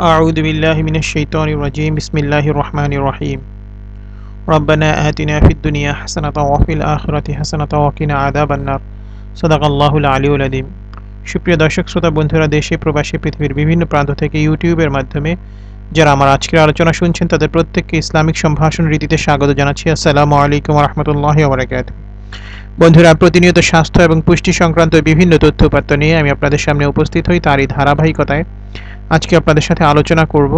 أعوذ بالله من الشيطان الرجيم بسم الله الرحمن الرحيم ربنا آتنا في الدنيا حسنة وفي الآخرة حسنة وقنا عذاب النار صدق الله العلي العظيم সুপ্রিয় দর্শক শ্রোতা বন্ধুরা দেশে প্রবাসী পৃথিবীর বিভিন্ন প্রান্ত থেকে ইউটিউবের মাধ্যমে যারা আমার আজকের আলোচনা শুনছেন তাদের প্রত্যেককে ইসলামিক সম্ভাষণ রীতিতে স্বাগত জানাচ্ছি আসসালামু আলাইকুম রহমতুল্লাহ ওবরাকাত বন্ধুরা প্রতিনিয়ত স্বাস্থ্য এবং পুষ্টি সংক্রান্ত বিভিন্ন তথ্য উপাত্ত নিয়ে আমি আপনাদের সামনে উপস্থিত হই তারই ধারাবাহিকতায় আজকে আপনাদের সাথে আলোচনা করব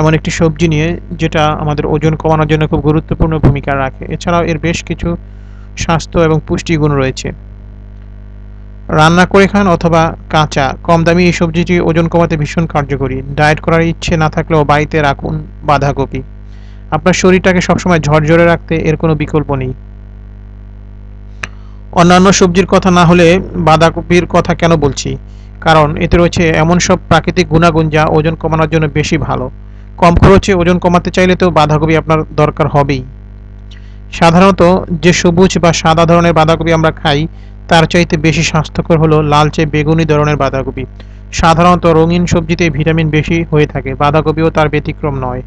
এমন একটি সবজি নিয়ে যেটা আমাদের ওজন কমানোর জন্য খুব গুরুত্বপূর্ণ ভূমিকা রাখে। এছাড়াও এর বেশ কিছু স্বাস্থ্য এবং পুষ্টিগুণ রয়েছে। রান্না করে খান অথবা কাঁচা কম দামি এই সবজিটি ওজন কমাতে ভীষণ কার্যকরী। ডায়েট করার ইচ্ছে না থাকলেও বাড়িতে রাখুন বাঁধাকপি। আপনার শরীরটাকে সবসময় ঝরঝরে রাখতে এর কোনো বিকল্প নেই। অন্যান্য সবজির কথা না হলে বাঁধাকপির কথা কেন বলছি? কারণ এতে রয়েছে এমন সব প্রাকৃতিক গুণাগুণ যা ওজন কমানোর জন্য বেশি ভালো। কম খরচে ওজন কমাতে চাইলে তো বাঁধাকপি আপনার দরকার হবেই। সাধারণত যে সবুজ বা সাদা ধরনের বাঁধাকপি আমরা খাই, তার চাইতে বেশি স্বাস্থ্যকর হলো লালচে বেগুনি ধরনের বাঁধাকপি। সাধারণত রঙিন সবজিতে ভিটামিন বেশি হয়ে থাকে, বাঁধাকপিও তার ব্যতিক্রম নয়।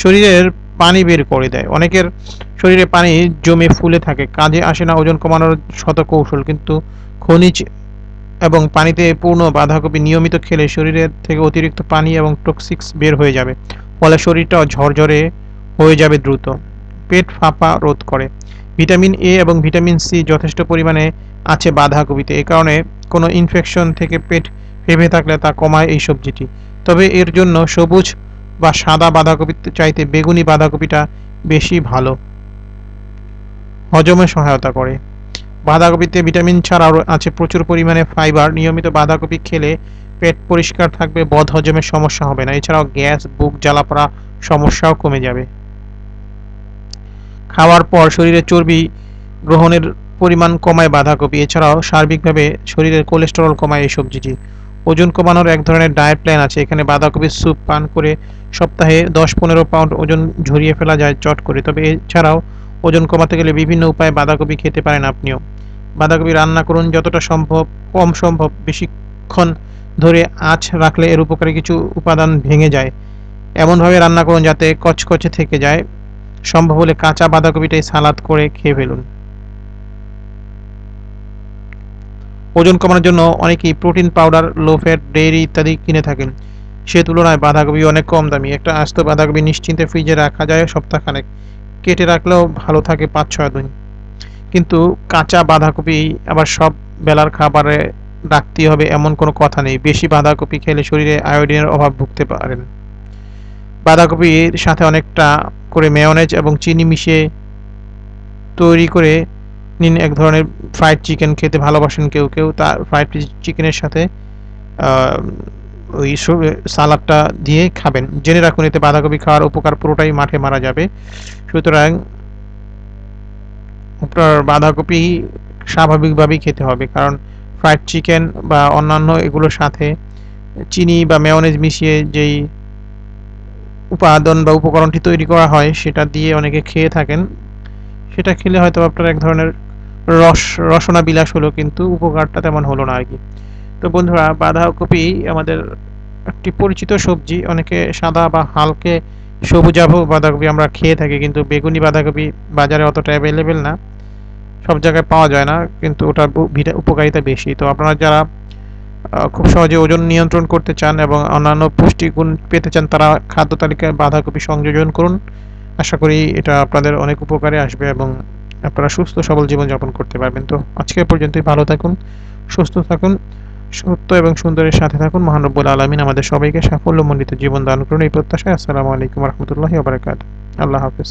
শরীরের পানি বের করে দেয়। অনেকের শরীরে পানি জমে ফুলে থাকে, কাজে আসে না ওজন কমানোর শত কৌশল, কিন্তু খনিজ এবং পানিতে পূর্ণ বাঁধাকপি নিয়মিত খেলে শরীরের থেকে অতিরিক্ত পানি এবং টক্সিক্স বের হয়ে যাবে, ফলে শরীরটাও ঝরঝরে হয়ে যাবে দ্রুত। পেট ফাঁপা রোধ করে। ভিটামিন এ এবং ভিটামিন সি যথেষ্ট পরিমাণে আছে বাঁধাকপিতে। এ কারণে কোনো ইনফেকশন থেকে পেট ফেপে থাকলে তা কমায় এই সবজিটি। তবে এর জন্য সবুজ বা সাদা বাঁধাকপি চাইতে বেগুনি বাঁধাকপিটা বেশি ভালো। হজমে সহায়তা করে। বাঁধাকপিতে ভিটামিন ছাড়াও আছে, প্রচুর পরিমাণে ফাইবার। নিয়মিত বাঁধাকপি খেলে পেট পরিষ্কার থাকবে, বদ হজমের সমস্যা হবে না। এছাড়াও গ্যাস, বুক জ্বালা পড়া সমস্যাও কমে যাবে। খাওয়ার পর শরীরে চর্বি গ্রহণের পরিমাণ কমায় বাঁধাকপি। এছাড়াও সার্বিকভাবে শরীরের কোলেস্টেরল কমায় এই সবজিটি। ওজন কমানোর এক ধরনের ডায়েট প্ল্যান আছে। এখানে বাঁধাকপির স্যুপ পান করে সপ্তাহে দশ পনেরো পাউন্ড ওজন ঝরিয়ে ফেলা যায় চট করে। তবে এছাড়াও ওজন কমাতে গেলে বিভিন্ন উপায়ে বাঁধাকপি খেতে পারেন আপনিও। বাঁধাকপি রান্না করুন যতটা সম্ভব, কম সম্ভব, বেশিক্ষণ ধরে আঁচ রাখলে এর উপকারী কিছু উপাদান ভেঙে যায়। এমনভাবে রান্না করুন যাতে কচকচে থেকে যায়। সম্ভব হলে কাঁচা বাঁধাকপিটাই সালাদ করে খেয়ে ফেলুন। ওজন কমানোর জন্য অনেকেই protein powder, low fat, dairy ইত্যাদি কিনে থাকেন। সে তুলনায় বাঁধাকপি অনেক কম দামি। একটা আস্ত বাঁধাকপি নিশ্চিন্তে ফ্রিজে রাখা যায় সপ্তাহখানেক। কেটে রাখলেও ভালো থাকে পাঁচ ছয় দিন। কিন্তু কাঁচা বাঁধাকপি আবার সব বেলার খাবারে রাখতে হবে এমন কোনো কথা নেই। বেশি বাঁধাকপি খেলে শরীরে আয়োডিনের অভাব ভুগতে পারেন। বাঁধাকপির সাথে অনেকটা করে মেয়নেজ এবং চিনি মিশিয়ে তৈরি করে নিন। এক ধরনের ফ্রাইড চিকেন খেতে ভালোবাসেন কেউ কেউ। তার ফ্রাইড চিকেনের সাথে ওই সালাডটা দিয়ে খাবেন। জেনে রাখুন, এতে বাঁধাকপি খাওয়ার উপকার পুরোটাই মাঠে মারা যাবে। সুতরাং আপনার বাঁধাকপি স্বাভাবিকভাবেই খেতে হবে, কারণ ফ্রাইড চিকেন বা অন্যান্য এগুলোর সাথে চিনি বা মেয়নেজ মিশিয়ে যেই উপাদান বা উপকরণটি তৈরি করা হয়, সেটা দিয়ে অনেকে খেয়ে থাকেন। সেটা খেলে হয়তো আপনার এক ধরনের রস রসনা বিলাস হলো, কিন্তু উপকারটা তেমন হলো না আর কি। তো বন্ধুরা, বাঁধাকপি আমাদের একটি পরিচিত সবজি। অনেকে সাদা বা হালকে সবুজাভ বাঁধাকপি আমরা খেয়ে থাকি, কিন্তু বেগুনি বাঁধাকপি বাজারে অতটা অ্যাভেলেবেল না। সব জায়গায় পাওয়া যায় না, কিন্তু ওটার উপকারিতা বেশি। তো আপনারা যারা খুব সহজে ওজন নিয়ন্ত্রণ করতে চান এবং অন্যান্য পুষ্টিগুণ পেতে চান, তারা খাদ্য তালিকায় বাঁধাকপি সংযোজন করুন। আশা করি এটা আপনাদের অনেক উপকারে আসবে এবং আপনারা সুস্থ সবল জীবনযাপন করতে পারবেন। তো আজকে পর্যন্তই, ভালো থাকুন, সুস্থ থাকুন। সত্য এবং সুন্দরের সাথে থাকুন মহানব্বুল আলমিন আমাদের সবাইকে সাফল্যমণ্ডিত জীবন দান করুন। এই প্রত্যাশায় আসসালামু আলাইকুম রহমতুল্লাহ আল্লাহ হাফিজ।